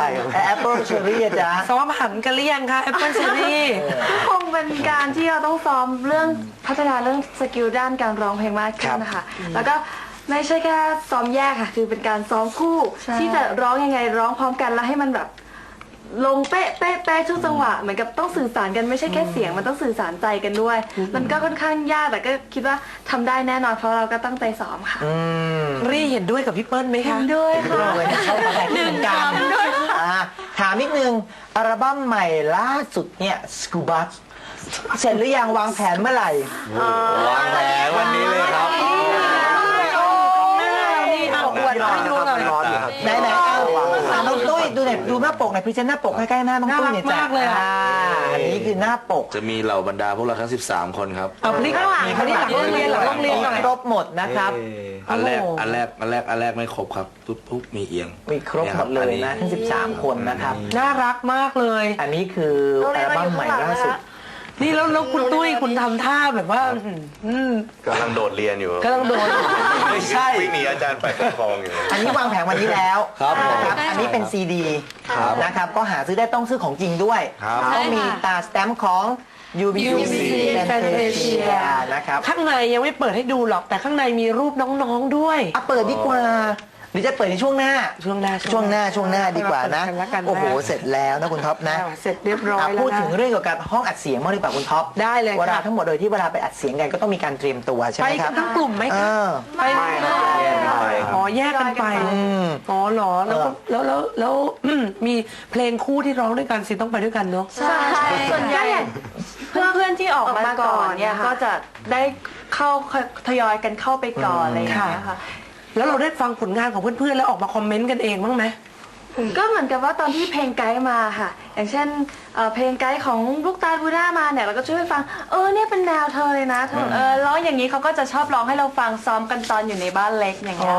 ใช่ครับ แอปเปิลเชอรี่อะจ๊ะซ้อมหันกันหรือยังคะแอปเปิลเชอรี่คงเป็นการที่เราต้องซ้อมเรื่องพัฒนาเรื่องสกิลด้านการร้องเพลงมากขึ้ครันบนะคะ แล้วก็ไม่ใช่แค่ซ้อมแยกค่ะ คือเป็นการซ้อมคู่ ที่จะร้องยังไงร้องพร้อมกันแล้วให้มันแบบ ลงเป๊ะเป๊ะเป๊ะทุกจังหวะเหมือนกับต้องสื่อสารกันไม่ใช่แค่เสียงมันต้องสื่อสารใจกันด้วย มันก็ค่อนข้างยากแต่ก็คิดว่าทำได้แน่นอนเพราะเราก็ตั้งใจซ้อมค่ะอืมรี่เห็นด้วยกับพี่เปิ้ลไหมคะด้วยค่ะเลยชอบอะไรที่เหมือนกันอ่า ถามนิดนึง อัลบั้มใหม่ล่าสุดเนี่ยสกูบัสเสร็จหรือยังวางแผนเมื่อไหร่ วางแผนวันนี้เลยครับ นี่เอาอวดให้ดูหน่อย ร้อนอยู่ครับ ไหนไหนๆเอาเอาน้องตุ้ยดูหน่อยดูหน้าปกหน่อยพรีเซนต์หน้าปกใกล้ๆหน้าน้องตุ้ยเนี่ยจ้ะน่ารักมากเลยอะ อ่าอันนี้คือหน้าปก จะมีเหล่าบรรดาพวกเราทั้ง 13 คนครับ เอาพลิกข้างหลังข้างหลังโรงเรียนหลังโรงเรียนหน่อย ครบหมดนะครับ อันแรก โอ้โห อันแรก อันแรก อันแรกไม่ครบครับปุ๊บปุ๊บมีเอียงมีครบหมดเลยนะทั้ง 13 คนนะครับ น่ารักมากเลย อันนี้คืออัลบั้มใหม่ล่าสุด นี่แล้วแล้วคุณตุ้ยคุณทำท่าแบบว่า อืมกำลังโดดเรียนอยู่กำลังโดน ไม่ใช่ วิ่งหนีอาจารย์ไปปกครองอยู่ อันนี้วางแผงวันนี้แล้วครับผมนะครับ อันนี้เป็นซีดีครับนะครับ ก็หาซื้อได้ต้องซื้อของจริงด้วย ครับ ต้องมีตาสแตมป์ของ UBC Fantasia นะครับข้างในยังไม่เปิดให้ดูหรอกแต่ข้างในมีรูปน้องๆด้วย อะเปิดดีกว่า หรือจะเปิดในช่วงหน้า ช่วงหน้าช่วงหน้าช่วงหน้าดีกว่านะเปิดกัแล้วกันโอ้โห เสร็จแล้วนะคุณท็อปนะอ่าเสร็จเรียบร้อยอะแล้วพูดนะถึงเรื่องเกี่ยวกับห้องอัดเสียงมากดีกว่าคุณท็อปได้เลยเวลาค่ะทั้งหมดโดยที่เวลาไปอัดเสียงกันก็ต้องมีการเตรียมตัวใช่ไปไหมคกัรับนทั้งกลุ่มไหมเอคะอไปอ๋อแยกกันไปอืมอ๋อเหรอแล้วก็เออแล้วแล้วแล้วอืมมีเพลงคู่ที่ร้องด้วยกันสิต้องไปด้วยกันเนาะใช่ส่วนใหญ่เพื่อนเพื่อนๆที่ออกมาก่อนเนี่ยก็จะได้เข้าทยอยกันเข้าไปก่อนอะไรอย่างเงี้ยค่ะ แล้วเราได้ฟังผลงานของเพื่อนๆ แล้วออกมาคอมเมนต์กันเองบ้างไหม ก็เหมือนกับว่าตอนที่เพลงไกด์มาค่ะ อย่างเช่นเอ่อเพลงไกด์ของลูกตาลบูด้ามาเนี่ยเราก็ช่วยฟัง เออเนี่ยเป็นแนวเธอเลยนะเธอเออร้องอย่างนี้เขาก็จะชอบร้องให้เราฟังซ้อมกันตอนอยู่ในบ้านเล็กอย่างเงี้ย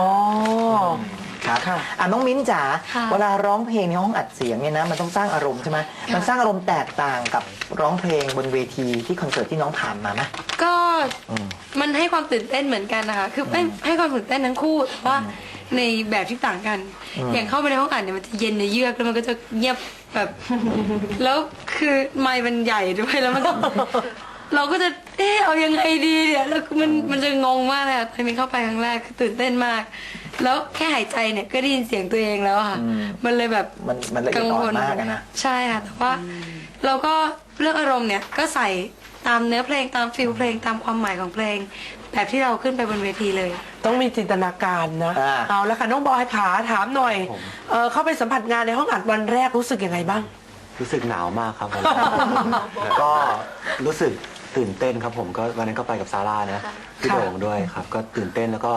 ครับค่ะอะน้องมิ้นจ๋าค่ะเวลาร้องเพลงในห้องอัดเสียงเนี่ยนะมันต้องสร้างอารมณ์ใช่ไหมมันสร้างอารมณ์แตกต่างกับร้องเพลงบนเวทีที่คอนเสิร์ตที่น้องผ่านมาไหมก็มันให้ความตื่นเต้นเหมือนกันนะคะ คือให้ให้ความตื่นเต้นทั้งคู่แต่ว่าในแบบที่ต่างกันอย่างเข้าไปในห้องอัดเนี่ยมันจะเย็นในเยือกแล้วมันก็จะเงียบแบบ แล้วคือไมค์มันใหญ่ด้วยแล้วมันก็ เราก็จะเออเอายังไงดีเนี่ยแล้วมันมันจะงงมากเลยอะตอนนี้เข้าไปครั้งแรกคือตื่นเต้นมาก แล้วแค่หายใจเนี่ยก็ได้ยินเสียงตัวเองแล้วอะค่ะมันเลยแบบมันมันละเอียดอ่อนมากอะนะ ใช่ค่ะแต่ว่าเราก็เรื่องอารมณ์เนี่ยก็ใส่ตามเนื้อเพลงตามฟิลเพลงตามความหมายของเพลง แบบที่เราขึ้นไปบนเวทีเลย ต้องมีจินตนาการนะ อ่า เอาละค่ะ น้องบอยขาถามหน่อยเออเข้าไปสัมผัสงานในห้องอัดวันแรกรู้สึกยังไงบ้าง รู้สึกหนาวมากครับผม ก็รู้สึกตื่นเต้นครับผมก็วันนั้นก็ไปกับซาร่านะพี่ค่ะโด่งด้วยครับ ก็ตื่นเต้นแล้วก็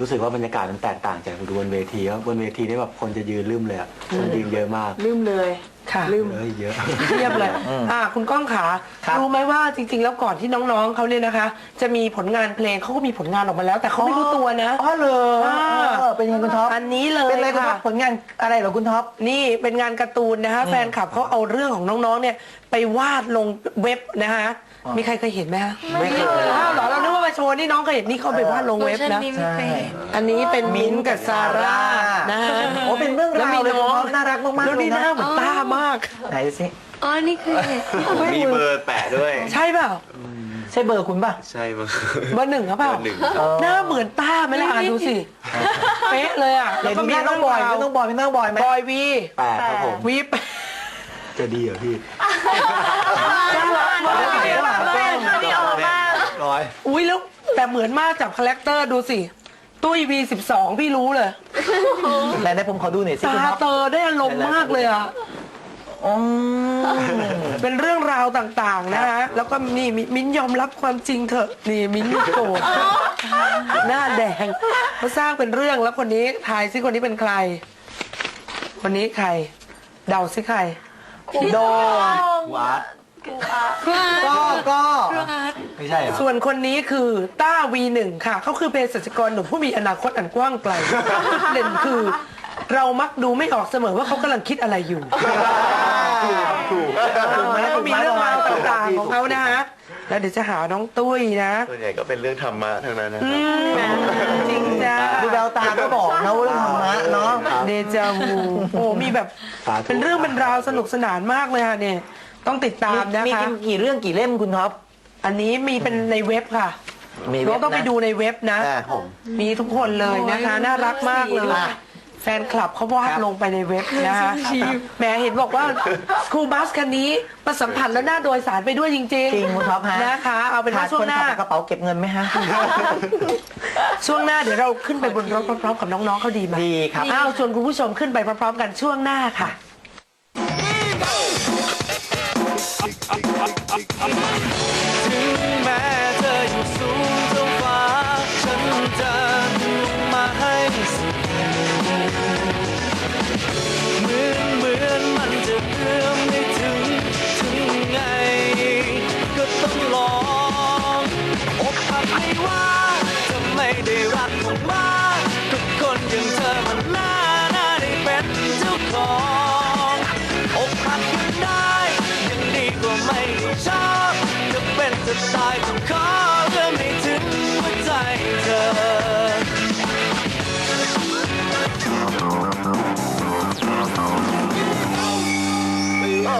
รู้สึกว่าบรรยากาศมันแตกต่างจากดูบนเวทีครับบนเวทีนี่แบบคนจะยืนลืมเลยอะคนยืนเยอะมาก ลืมเลย ค่ะเอ้ยเยอะ เทียบเลยอ่าคุณก้องขาครับ รู้ไหมว่าจริง ๆ แล้วก่อนที่น้องๆเขาเนี่ยนะคะ จะมีผลงานเพลงเขาก็มีผลงานออกมาแล้ว แต่เขาไม่รู้ตัวนะ อ๋อเหรออ่า เออเป็นยังไงคุณท็อป อันนี้เลยเป็นอะไรคุณท็อค่ะปผลงานอะไรเหรอคุณท็อป นี่เป็นงานการ์ตูนนะคะแฟนคลับเขาเอาเรื่องของน้องๆเนี่ยไปวาดลงเว็บนะคะมีใครเคยเห็นไหมคะไม่เคย อ้าวเหรอเรานึกว่ามาโชว์นี่น้องเคยเห็นนี่เขาไปวาดลงเว็บนะ ไม่เคยเห็น อันนี้เป็นมิ้นท์กับซาร่านะฮะโอ้เป็นเรื่องราวเลยแวมีน้องน่ารักมากๆแล้วนี่เลยนะ หน้าเหมือนต้ามากไหนดูสิอ๋อนี่คือเห็นมีเบอร์แปะด้วย ใช่เปล่าใช่เบอร์คุณป่ะ ใช่มั้งเบอร์หนึ่งหรือเปล่าเบอร์หนึ่งหน้าเหมือนต้าไหมล่ะอะดูสิเป๊ะเลยอะเดี๋ยวดูหน้าน้องบอยไม่ต้องบอยไม่ต้องบอยไหมบอยวีแปดครับผมวีแปดจะดีเหรอพี่น่ารักมากเดี๋ยวหลังกล้องไม่ออกมาร้อยอุ้ยแล้วแต่เหมือนมากจับคาแรคเตอร์ดูสิตุ้ยวีสิบสองพี่รู้เลยไหนๆผมขอดูหน่อยสิตาคุณท็อปเตอได้อารมณ์มากเลยอะ อืมเป็นเรื่องราวต่างๆนะฮะแล้วก็นี่มิมิ้นยอมรับความจริงเถอะนี่มิ้นไม่โกรธหน้าแดงเขาสร้างเป็นเรื่องแล้วคนนี้ทายซิคนนี้เป็นใคร คนนี้ใคร เดาซิใครโดวัดก็ก็ไม่ใช่เหรอส่วนคนนี้คือต้าวีหนึ่งค่ะ เขาคือเภสัชกรหนุ่มผู้มีอนาคตอันกว้างไกลจุดเด่นคือ เรามักดูไม่ออกเสมอว่าเขากำลังคิดอะไรอยู่ ถูกถูกไหมแล้วก็มีเรื่องราวต่างๆของเขานะฮะแล้วเดี๋ยวจะหาน้องตุ้ยนะส่วนใหญ่ก็เป็นเรื่องธรรมะทั้งนั้นนะอืครับมจริงจ้าดูแววตาก็บอกนะว่าเรื่องธรรมะเนาะเดจาวูโอ้มีแบบสาธุเป็นเรื่องเป็นราวสนุกสนานมากเลยค่ะเนี่ย ต้องติดตามนะมีคะกี่เรื่องกี่เล่มคุณท็อปอันนี้มีเป็นในเว็บค่ะมีน้เว็อบงต้องไปนะดูในเว็บนะอ่าผมมีทุกคนเลยนะคะ น่ารักมากเลยอะ แฟนคลับเขาวาดครับลงไปในเว็บนะคะแหมเห็นบอกว่าสคูบัสคันนี้มาสัมผัสแล้วน่าโดยสารไปด้วยจริงจริงคุณท็อปฮะนะคะ เอาเป็นว่าขาดช่วคงนหน้าขับกระเป๋าเก็บเงินไหมฮะ ช่วงหน้าเดี๋ยวเราขึ้นไปบนรถพร้อมๆกับน้องๆเขาดีไหมดีครับอ้าวชวนคุณผู้ชมขึ้นไปพร้อมๆกันช่วงหน้าค่ะ ได้รักมากทุกคนอย่างเธอมันน่าน่าได้เป็นเจ้าของอกหักยังได้ยังดีกว่าไม่ชอบจะเป็นจะตายต้องขอเรื่องให้ถึงหัวใจเธอ